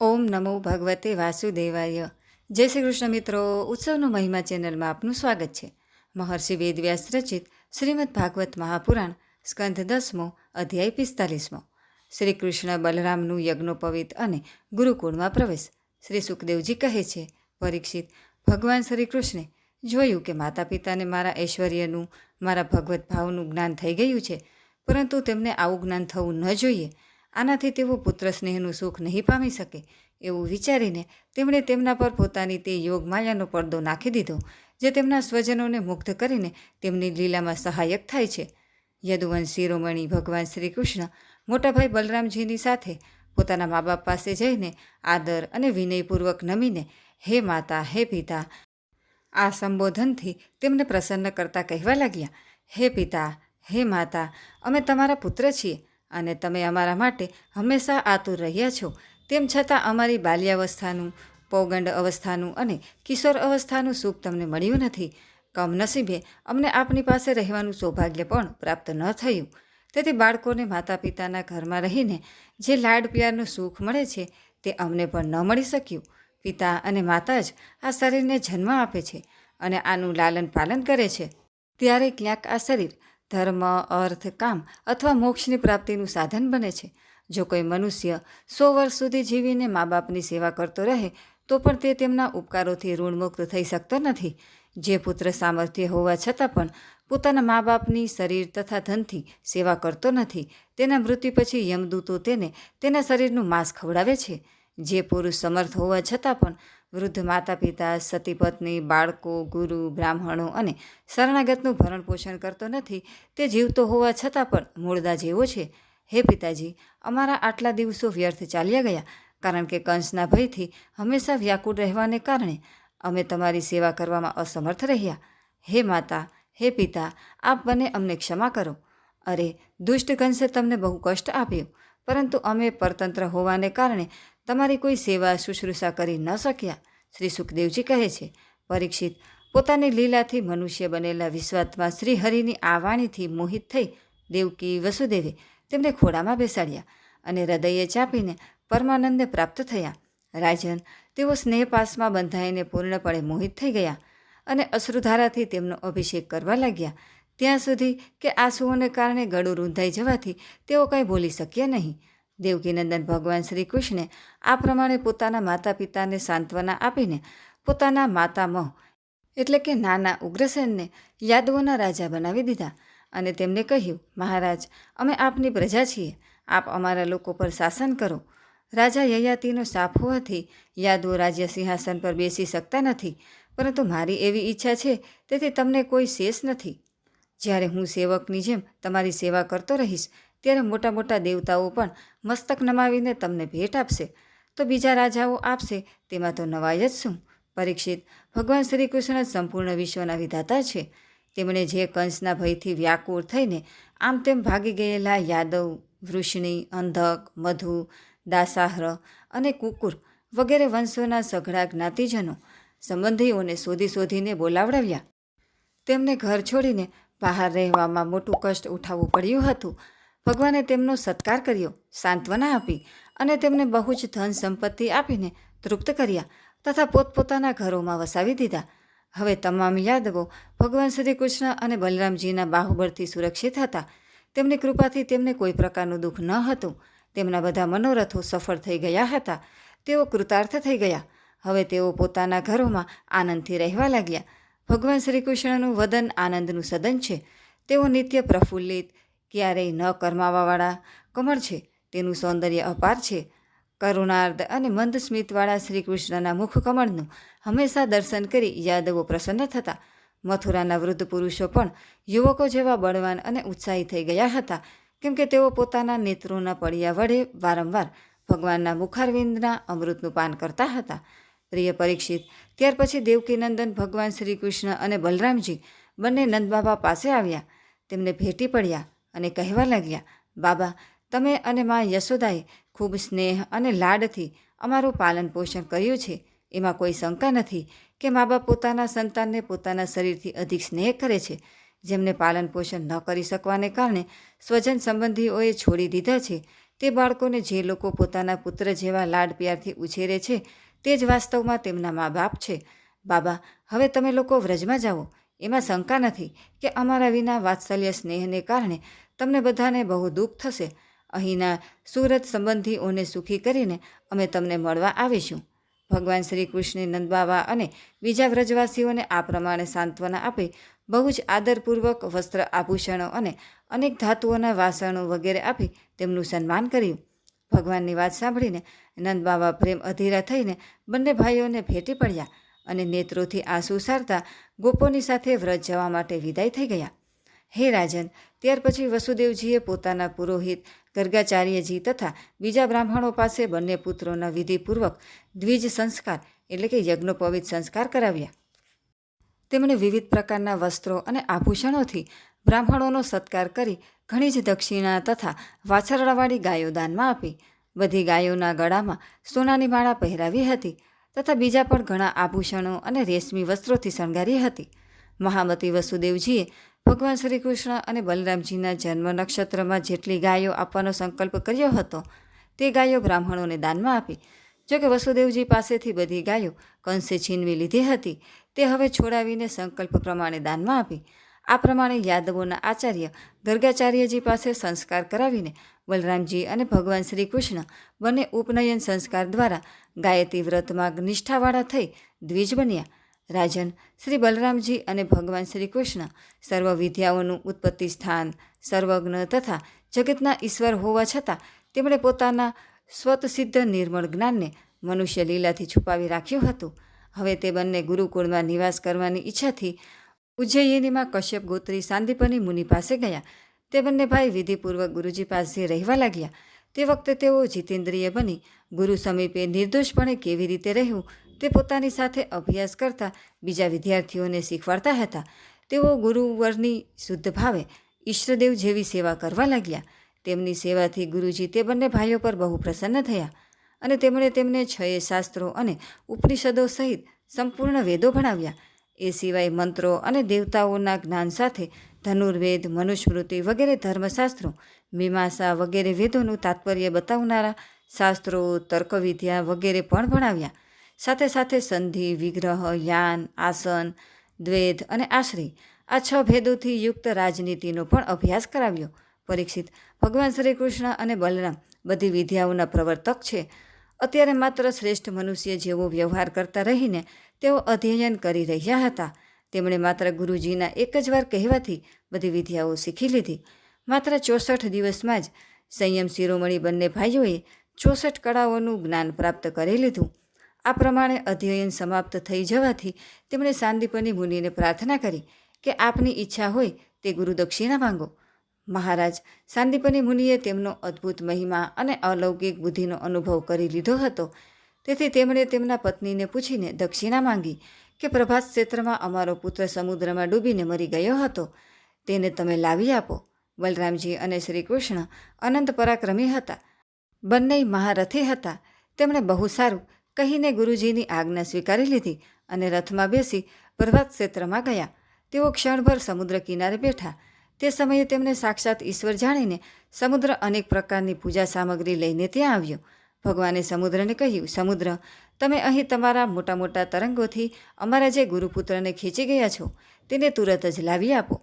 ઓમ નમો ભગવતે વાસુદેવાય. જય શ્રી કૃષ્ણ મિત્રો, ઉત્સવનો મહિમા ચેનલમાં આપનું સ્વાગત છે. મહર્ષિ વેદવ્યાસ રચિત શ્રીમદ ભાગવત મહાપુરાણ સ્કંધ દસમો અધ્યાય પિસ્તાલીસમો. શ્રી કૃષ્ણ બલરામનું યજ્ઞોપવિત અને ગુરુકુળમાં પ્રવેશ. શ્રી સુખદેવજી કહે છે, પરીક્ષિત ભગવાન શ્રી કૃષ્ણે, જોયું કે માતા પિતાને મારા ઐશ્વર્યનું, મારા ભગવત ભાવનું જ્ઞાન થઈ ગયું છે, પરંતુ તેમને આવું જ્ઞાન થવું ન જોઈએ. આનાથી તેઓ પુત્ર સ્નેહનું સુખ નહીં પામી શકે એવું વિચારીને તેમણે તેમના પર પોતાની તે યોગ માયાનો પડદો નાખી દીધો, જે તેમના સ્વજનોને મુગ્ધ કરીને તેમની લીલામાં સહાયક થાય છે. યદુવંશ શિરોમણી ભગવાન શ્રી કૃષ્ણ મોટાભાઈ બલરામજીની સાથે પોતાના મા બાપ પાસે જઈને આદર અને વિનયપૂર્વક નમીને, હે માતા, હે પિતા, આ સંબોધનથી તેમને પ્રસન્ન કરતા કહેવા લાગ્યા, હે પિતા, હે માતા, અમે તમારા પુત્ર છીએ. અને તમે અમારા માટે હંમેશા આતુર રહ્યા છો. તેમ છતાં અમારી બાલ્યાવસ્થાનું, પૌગંડ અવસ્થાનું અને કિશોર અવસ્થાનું સુખ તમને મળ્યું નથી. કમનસીબે અમને આપની પાસે રહેવાનું સૌભાગ્ય પણ પ્રાપ્ત ન થયું. તેથી બાળકોને માતા પિતાના ઘરમાં રહીને જે લાડ પ્યારનું સુખ મળે છે તે અમને પણ ન મળી શક્યું. પિતા અને માતા જ આ શરીરને જન્મ આપે છે અને આનું લાલન પાલન કરે છે. ત્યારે ક્યાંક આ શરીર ધર્મ, અર્થ, કામ અથવા મોક્ષની પ્રાપ્તિનું સાધન બને છે. જો કોઈ મનુષ્ય સો વર્ષ સુધી જીવીને મા બાપની સેવા કરતો રહે, તો પણ તે તેમના ઉપકારોથી ઋણમુક્ત થઈ શકતો નથી. જે પુત્ર સામર્થ્ય હોવા છતાં પણ પોતાના મા બાપની શરીર તથા ધનથી સેવા કરતો નથી. તેના મૃત્યુ પછી યમદૂતો તેને તેના શરીરનું માંસ ખવડાવે છે. જે પુરુષ સમર્થ હોવા છતાં પણ વૃદ્ધ માતા પિતા સતી પત્ની બાળકો, ગુરુ, બ્રાહ્મણો અને શરણાગતનું ભરણ પોષણ કરતો નથી, તે જીવતો હોવા છતાં પણ મૂળદા જેવો છે. હે પિતાજી, અમારા આટલા દિવસો વ્યર્થ ચાલ્યા ગયા, કારણ કે કંસના ભયથી હંમેશા વ્યાકુળ રહેવાને કારણે અમે તમારી સેવા કરવામાં અસમર્થ રહ્યા. હે માતા, હે પિતા, આપ મને અમને ક્ષમા કરો. અરે, દુષ્ટ કંસે તમને બહુ કષ્ટ આપ્યું. પરંતુ અમે પરતંત્ર હોવાને કારણે તમારી કોઈ સેવા શુશ્રૂષા કરી ન શક્યા. શ્રી સુખદેવજી કહે છે, પરીક્ષિત, પોતાની લીલાથી મનુષ્ય બનેલા વિશ્વાત્મા શ્રીહરિની આવાણીથી મોહિત થઈ દેવકી વસુદેવે તેમને ખોડામાં બેસાડ્યા અને હૃદયે ચાપીને પરમાનંદને પ્રાપ્ત થયા. રાજન, તેઓ સ્નેહપાસમાં બંધાઈને પૂર્ણપણે મોહિત થઈ ગયા અને અશ્રુધારાથી તેમનો અભિષેક કરવા લાગ્યા. ત્યાં સુધી કે આંસુઓને કારણે ગળું રૂંધાઈ જવાથી તેઓ કંઈ બોલી શક્યા નહીં. દેવકીનંદન ભગવાન શ્રી કૃષ્ણે આ પ્રમાણે પોતાના માતા પિતાને સાંત્વના આપીને પોતાના માતામહ એટલે કે નાના ઉગ્રસેનને યાદવોના રાજા બનાવી દીધા અને તેમને કહ્યું, મહારાજ, અમે આપની પ્રજા છીએ. આપ અમારા લોકો પર શાસન કરો. રાજા યયાતિનો સાપ હોવાથી યાદવો રાજ્ય સિંહાસન પર બેસી શકતા નથી, પરંતુ મારી એવી ઈચ્છા છે, તેથી તમને કોઈ શેષ નથી. જ્યારે હું સેવકની જેમ તમારી સેવા કરતો રહીશ, ત્યારે મોટા મોટા દેવતાઓ પણ મસ્તક નમાવીને તમને ભેટ આપશે. તો બીજા રાજાઓ આપશે, તેમાં તો નવાય જ શું? પરીક્ષિત, ભગવાન શ્રી કૃષ્ણ સંપૂર્ણ વિશ્વના વિધાતા છે. તેમણે જે કંસના ભયથી વ્યાકુળ થઈને આમ તેમ ભાગી ગયેલા યાદવ, વૃષ્ણિ, અંધક, મધુ, દાસાહ્ર અને કુકુર વગેરે વંશોના સઘળા જ્ઞાતિજનો સંબંધીઓને શોધી શોધીને બોલાવડાવ્યા. તેમને ઘર છોડીને બહાર રહેવામાં મોટું કષ્ટ ઉઠાવવું પડ્યું હતું. ભગવાને તેમનો સત્કાર કર્યો, સાંત્વના આપી અને તેમને બહુ જ ધન સંપત્તિ આપીને તૃપ્ત કર્યા તથા પોતપોતાના ઘરોમાં વસાવી દીધા. હવે તમામ યાદવો ભગવાન શ્રી કૃષ્ણ અને બલરામજીના બાહુબળથી સુરક્ષિત હતા. તેમની કૃપાથી તેમને કોઈ પ્રકારનું દુઃખ ન હતું. તેમના બધા મનોરથો સફળ થઈ ગયા હતા. તેઓ કૃતાર્થ થઈ ગયા. હવે તેઓ પોતાના ઘરોમાં આનંદથી રહેવા લાગ્યા. ભગવાન શ્રી કૃષ્ણનું વદન આનંદનું સદન છે. તેઓ નિત્ય પ્રફુલ્લિત, ક્યારેય ન કરમાવાવાળા, કમળ છે. તેનું સૌંદર્ય અપાર છે. કરુણાર્ધ અને મંદ સ્મિતવાળા શ્રી કૃષ્ણના મુખ કમળનું હંમેશા દર્શન કરી યાદવો પ્રસન્ન થતા. મથુરાના વૃદ્ધ પુરુષો પણ યુવકો જેવા બળવાન અને ઉત્સાહી થઈ ગયા હતા. કેમ કે તેઓ પોતાના નેત્રોના પડિયા વડે વારંવાર ભગવાનના મુખારવિંદના અમૃતનું પાન કરતા હતા. પ્રિય પરીક્ષિત. ત્યાર પછી દેવકીનંદન, ભગવાન શ્રી કૃષ્ણ અને બલરામજી બંને નંદબાબા પાસે આવ્યા. તેમને ભેટી પડ્યા અને કહેવા લાગ્યા, બાબા, તમે અને મા યશોદાએ ખૂબ સ્નેહ અને લાડથી અમારું પાલન પોષણ કર્યું છે. એમાં કોઈ શંકા નથી કે મા બાપ પોતાના સંતાનને પોતાના શરીરથી અધિક સ્નેહ કરે છે. જેમને પાલન પોષણ ન કરી શકવાને કારણે સ્વજન સંબંધીઓએ છોડી દીધા છે. તે બાળકોને જે લોકો પોતાના પુત્ર જેવા લાડ પ્યારથી ઉછેરે છે તે જ વાસ્તવમાં તેમના મા બાપ છે. બાબા, હવે તમે લોકો વ્રજમાં જાઓ. એમાં શંકા નથી કે અમારા વિના વાત્સલ્ય સ્નેહને કારણે તમને બધાને બહુ દુઃખ થશે. અહીંના સુરત સંબંધીઓને સુખી કરીને અમે તમને મળવા આવીશું. ભગવાન શ્રી કૃષ્ણે નંદબાવા અને બીજા વ્રજવાસીઓને આ પ્રમાણે સાંત્વના આપી બહુ જ આદરપૂર્વક વસ્ત્ર આભૂષણો અને અનેક ધાતુઓના વાસણો વગેરે આપી તેમનું સન્માન કર્યું. ભગવાનની વાત સાંભળીને નંદબાવા પ્રેમ અધીરા થઈને બંને ભાઈઓને ભેટી પડ્યા અને નેત્રોથી આંસુ સારતા ગોપોની સાથે વ્રત જવા માટે વિદાય થઈ ગયા. હે રાજન, ત્યાર પછી વસુદેવજીએ પોતાના પુરોહિત ગર્ગાચાર્યજી તથા બીજા બ્રાહ્મણો પાસે બંને પુત્રોના વિધિપૂર્વક દ્વિજ સંસ્કાર એટલે કે યજ્ઞોપવિત સંસ્કાર કરાવ્યા. તેમણે વિવિધ પ્રકારના વસ્ત્રો અને આભૂષણોથી બ્રાહ્મણોનો સત્કાર કરી ઘણી જ દક્ષિણા તથા વાછરડાવાળી ગાયો દાનમાં આપી. બધી ગાયોના ગળામાં સોનાની માળા પહેરાવી હતી તથા બીજા પણ ઘણા આભૂષણો અને રેશમી વસ્ત્રોથી શણગારી હતી. મહામતી વસુદેવજીએ ભગવાન શ્રી કૃષ્ણ અને બલરામજીના જન્મ નક્ષત્રમાં જેટલી ગાયો આપવાનો સંકલ્પ કર્યો હતો તે ગાયો બ્રાહ્મણોને દાનમાં આપી. જોકે વસુદેવજી પાસેથી બધી ગાયો કંસે છીનવી લીધી હતી તે હવે છોડાવીને સંકલ્પ પ્રમાણે દાનમાં આપી. આ પ્રમાણે યાદવોના આચાર્ય ગર્ગાચાર્યજી પાસે સંસ્કાર કરાવીને બલરામજી અને ભગવાન શ્રી કૃષ્ણ બંને ઉપનયન સંસ્કાર દ્વારા ગાયત્રી વ્રતમાં નિષ્ઠાવાળા થઈ દ્વિજ બન્યા. રાજન, શ્રી બલરામજી અને ભગવાન શ્રી કૃષ્ણ સર્વ વિદ્યાઓનું ઉત્પત્તિ સ્થાન, સર્વજ્ઞ તથા જગતના ઈશ્વર હોવા છતાં તેમણે પોતાના સ્વતસિદ્ધ નિર્મળ જ્ઞાનને મનુષ્ય લીલાથી છુપાવી રાખ્યું હતું. હવે તે બંને ગુરુકુળમાં નિવાસ કરવાની ઈચ્છાથી ઉજ્જૈનીમાં કશ્યપ ગોત્રી સાંદીપની મુનિ પાસે ગયા. તે બંને ભાઈ વિધિપૂર્વક ગુરુજી પાસે રહેવા લાગ્યા. તે વખતે તેઓ જીતેન્દ્રિય બની. ગુરુ સમીપે નિર્દોષપણે કેવી રીતે રહેવું તે પોતાની સાથે અભ્યાસ કરતા બીજા વિદ્યાર્થીઓને શીખવાડતા હતા. તેઓ ગુરુવરની શુદ્ધ ભાવે ઈષ્ટદેવ જેવી સેવા કરવા લાગ્યા. તેમની સેવાથી ગુરુજી તે બંને ભાઈઓ પર બહુ પ્રસન્ન થયા અને તેમણે તેમને છયે શાસ્ત્રો અને ઉપનિષદો સહિત સંપૂર્ણ વેદો ભણાવ્યા. એ સિવાય મંત્રો અને દેવતાઓના જ્ઞાન સાથે ધનુર્વેદ, મનુસ્મૃતિ વગેરે ધર્મશાસ્ત્રો, મીમાંસા વગેરે વેદોનું તાત્પર્ય બતાવનારા શાસ્ત્રો, તર્કવિદ્યા વગેરે પણ ભણાવ્યા. સાથે સાથે સંધિ, વિગ્રહ, યાન, આસન દ્વેદ અને આશ્રય આ છ ભેદોથી યુક્ત રાજનીતિનો પણ અભ્યાસ કરાવ્યો. પરીક્ષિત ભગવાન શ્રી કૃષ્ણ અને બલરામ બધી વિદ્યાઓના પ્રવર્તક છે. અત્યારે માત્ર શ્રેષ્ઠ મનુષ્ય જેવો વ્યવહાર કરતા રહીને તેઓ અધ્યયન કરી રહ્યા હતા. તેમણે માત્ર ગુરુજીના એક જ વાર કહેવાથી બધી વિદ્યાઓ શીખી લીધી. માત્ર ચોસઠ દિવસમાં જ સંયમ શિરોમણી બંને ભાઈઓએ ચોસઠ કળાઓનું જ્ઞાન પ્રાપ્ત કરી લીધું. આ પ્રમાણે અધ્યયન સમાપ્ત થઈ જવાથી તેમણે સાંદીપની મુનિને પ્રાર્થના કરી કે આપની ઈચ્છા હોય તે ગુરુદક્ષિણા માંગો. મહારાજ સાંદીપની મુનિએ તેમનો અદ્ભુત મહિમા અને અલૌકિક બુદ્ધિનો અનુભવ કરી લીધો હતો. તેથી તેમણે તેમના પત્નીને પૂછીને દક્ષિણા માંગી કે, પ્રભાસ ક્ષેત્રમાં અમારો પુત્ર સમુદ્રમાં ડૂબીને મરી ગયો હતો. તેને તમે લાવી આપો. બલરામજી અને શ્રી કૃષ્ણ અનંત પરાક્રમી હતા. બંને મહારથી હતા. તેમણે બહુ સારું કહીને ગુરુજીની આજ્ઞા સ્વીકારી લીધી અને રથમાં બેસી પ્રભાત ક્ષેત્રમાં ગયા. તેઓ ક્ષણભર સમુદ્ર કિનારે બેઠા તે સમયે તેમને સાક્ષાત ઈશ્વર જાણીને સમુદ્ર અનેક પ્રકારની પૂજા સામગ્રી લઈને ત્યાં આવ્યો. ભગવાને સમુદ્રને કહ્યું, સમુદ્ર, તમે અહીં તમારા મોટા મોટા તરંગોથી અમારા જે ગુરુપુત્રને ખેંચી ગયા છો, તેને તુરત જ લાવી આપો.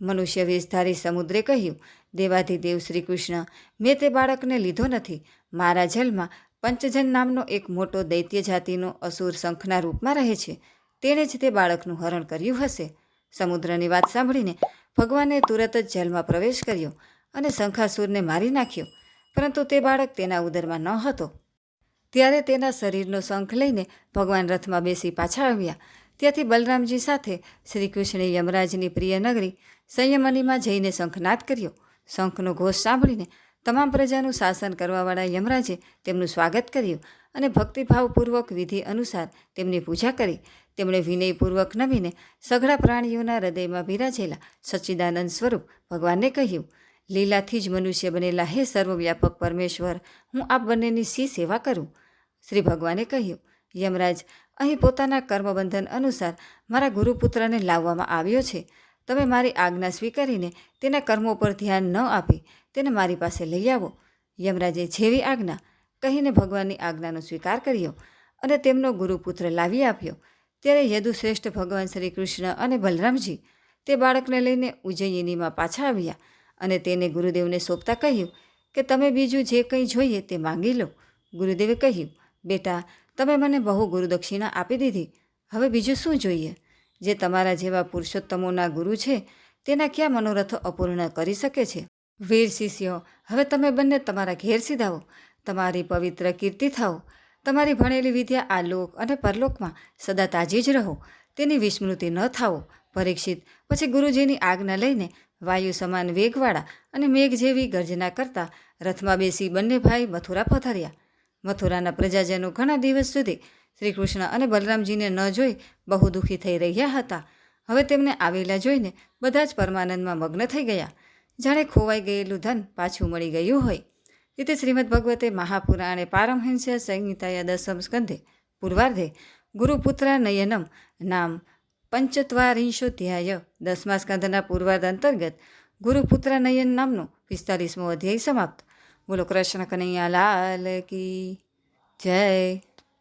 મનુષ્ય વેશધારી સમુદ્રે કહ્યું, દેવાધિદેવ શ્રી કૃષ્ણ, મેં તે બાળકને લીધો નથી. મારા જલમાં પંચજન નામનો એક મોટો દૈત્ય જાતિનો અસુર શંખના રૂપમાં રહે છે. તેણે જ તે બાળકનું હરણ કર્યું હશે. સમુદ્રની વાત સાંભળીને ભગવાને તુરત જ જેલમાં પ્રવેશ કર્યો અને શંખાસુરને મારી નાખ્યો, પરંતુ તે બાળક તેના ઉદરમાં ન હતો. ત્યારે તેના શરીરનો શંખ લઈને ભગવાન રથમાં બેસી પાછા આવ્યા. ત્યાંથી બલરામજી સાથે શ્રી કૃષ્ણે યમરાજની પ્રિય નગરી સંયમનીમાં જઈને શંખનાદ કર્યો. શંખનો ઘોષ સાંભળીને તમામ પ્રજાનું શાસન કરવાવાળા યમરાજે તેમનું સ્વાગત કર્યું અને ભક્તિભાવપૂર્વક વિધિ અનુસાર તેમની પૂજા કરી. તેમણે વિનયપૂર્વક નમીને સઘળા પ્રાણીઓના હૃદયમાં બિરાજેલા સચ્ચિદાનંદ સ્વરૂપ ભગવાનને કહ્યું, લીલાથી જ મનુષ્ય બનેલા હે સર્વવ્યાપક પરમેશ્વર, હું આપ બંનેની સી સેવા કરું? શ્રી ભગવાને કહ્યું, યમરાજ, અહીં પોતાના કર્મબંધન અનુસાર મારા ગુરુપુત્રને લાવવામાં આવ્યો છે. તમે મારી આજ્ઞા સ્વીકારીને તેના કર્મો પર ધ્યાન ન આપી તેને મારી પાસે લઈ આવો. યમરાજે જેવી આજ્ઞા કહીને ભગવાનની આજ્ઞાનો સ્વીકાર કર્યો અને તેમનો ગુરુપુત્ર લાવી આપ્યો. ત્યારે યદુશ્રેષ્ઠ ભગવાન શ્રી કૃષ્ણ અને બલરામજી તે બાળકને લઈને ઉજ્જૈનીમાં પાછા આવ્યા અને તેને ગુરુદેવને સોંપતા કહ્યું કે તમે બીજું જે કંઈ જોઈએ તે માંગી લો. ગુરુદેવે કહ્યું, બેટા, તમે મને બહુ ગુરુદક્ષિણા આપી દીધી. હવે બીજું શું જોઈએ? જે તમારા જેવા પુરુષોત્તમોના ગુરુ છે, તેના ક્યાં મનોરથો અપૂર્ણ કરી શકે છે? વીર શિષ્યો, હવે તમે બંને તમારા ઘેર સીધાઓ તમારી પવિત્ર કીર્તિ થાઓ. તમારી ભણેલી વિદ્યા આ લોક અને પરલોકમાં સદા તાજી જ રહો. તેની વિસ્મૃતિ ન થાઓ. પરીક્ષિત, પછી ગુરુજીની આજ્ઞા લઈને વાયુ સમાન વેગવાળા અને મેઘ જેવી ગર્જના કરતા રથમાં બેસી બંને ભાઈ મથુરા પથર્યા મથુરાના પ્રજાજનો ઘણા દિવસ સુધી શ્રી કૃષ્ણ અને બલરામજીને ન જોઈ બહુ દુઃખી થઈ રહ્યા હતા. હવે તેમને આવેલા જોઈને બધા જ પરમાનંદમાં મગ્ન થઈ ગયા. જાણે ખોવાઈ ગયેલું ધન પાછું મળી ગયું હોય. રીતે શ્રીમદ ભગવતે મહાપુરાણે પારમહંસ સંહિતાયા દસમ સ્કંધે પૂર્વાર્ધે ગુરુપુત્રા નયનમ નામ પંચત્વારિંશોધ્યાય દસમા સ્કંધના પૂર્વાર્ધ અંતર્ગત ગુરુપુત્રા નયન નામનો પિસ્તાલીસમો અધ્યાય સમાપ્ત. બોલો કૃષ્ણ કનૈયા લાલ કી જય.